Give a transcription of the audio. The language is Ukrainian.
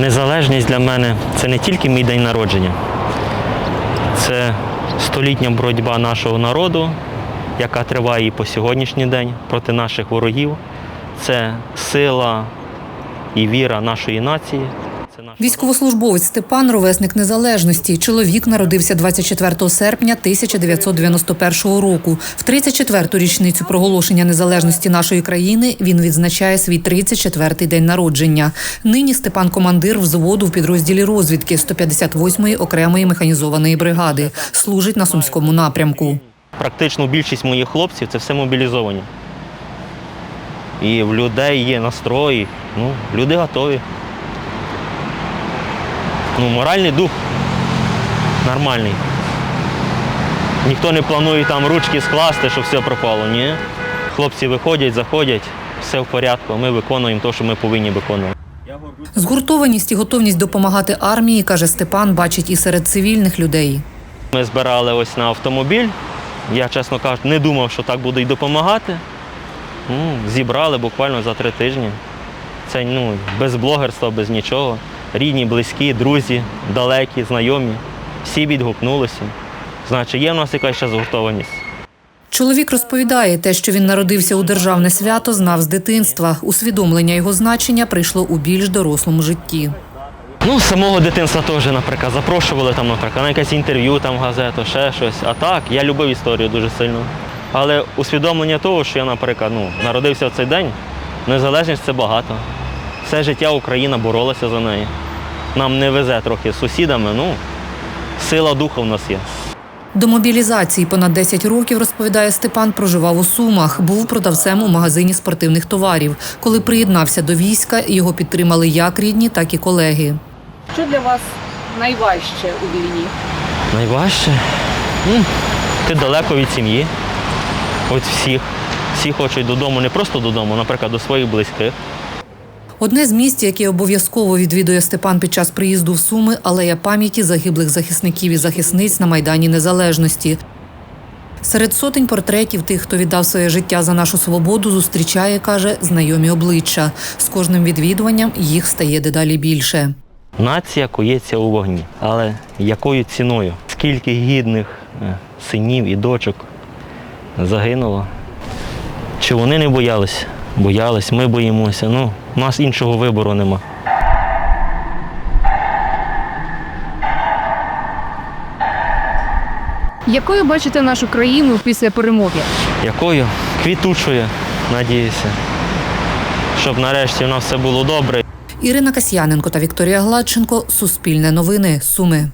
Незалежність для мене це не тільки мій день народження, це столітня боротьба нашого народу, яка триває і по сьогоднішній день проти наших ворогів. Це сила і віра нашої нації. Військовослужбовець Степан, ровесник незалежності. Чоловік народився 24 серпня 1991 року. В 34-ту річницю проголошення незалежності нашої країни він відзначає свій 34-й день народження. Нині Степан командир взводу в підрозділі розвідки 158-ї окремої механізованої бригади. Служить на сумському напрямку. Практично більшість моїх хлопців це все мобілізовані. І в людей є настрої, ну, люди готові. Ну, моральний дух нормальний. Ніхто не планує там ручки скласти, щоб все пропало. Ні. Хлопці виходять, заходять, все в порядку, ми виконуємо те, що ми повинні виконувати. Згуртованість і готовність допомагати армії, каже Степан, бачить і серед цивільних людей. Ми збирали ось на автомобіль. Я, чесно кажучи, не думав, що так буду й допомагати. Ну, зібрали буквально за три тижні. Це ну, без блогерства, без нічого. Рідні, близькі, друзі, далекі, знайомі. Всі відгукнулися. Значить, є в нас якась ще згуртованість. Чоловік розповідає, те, що він народився у державне свято, знав з дитинства. Усвідомлення його значення прийшло у більш дорослому житті. Ну, з самого дитинства теж, наприклад, запрошували там, наприклад, на якесь інтерв'ю, там, газету, ще щось. А так, я любив історію дуже сильно. Але усвідомлення того, що я, наприклад, ну, народився в цей день, незалежність це багато. Все життя Україна боролася за неї. Нам не везе трохи з сусідами, ну, сила духа в нас є. До мобілізації понад 10 років, розповідає Степан, проживав у Сумах. Був продавцем у магазині спортивних товарів. Коли приєднався до війська, його підтримали як рідні, так і колеги. Що для вас найважче у війні? Найважче? Ну, ти далеко від сім'ї. От всіх. Всі хочуть додому, не просто додому, наприклад, до своїх близьких. Одне з місць, яке обов'язково відвідує Степан під час приїзду в Суми, алея пам'яті загиблих захисників і захисниць на Майдані Незалежності. Серед сотень портретів тих, хто віддав своє життя за нашу свободу, зустрічає, каже, знайомі обличчя. З кожним відвідуванням їх стає дедалі більше. Нація кується у вогні. Але якою ціною? Скільки гідних е, синів і дочок загинуло? Чи вони не боялись? Боялись, ми боїмося. Ну, у нас іншого вибору нема. Якою бачите нашу країну після перемоги? Якою? Квітучою, надіюся. Щоб нарешті у нас все було добре. Ірина Касьяненко та Вікторія Гладченко. Суспільне новини. Суми.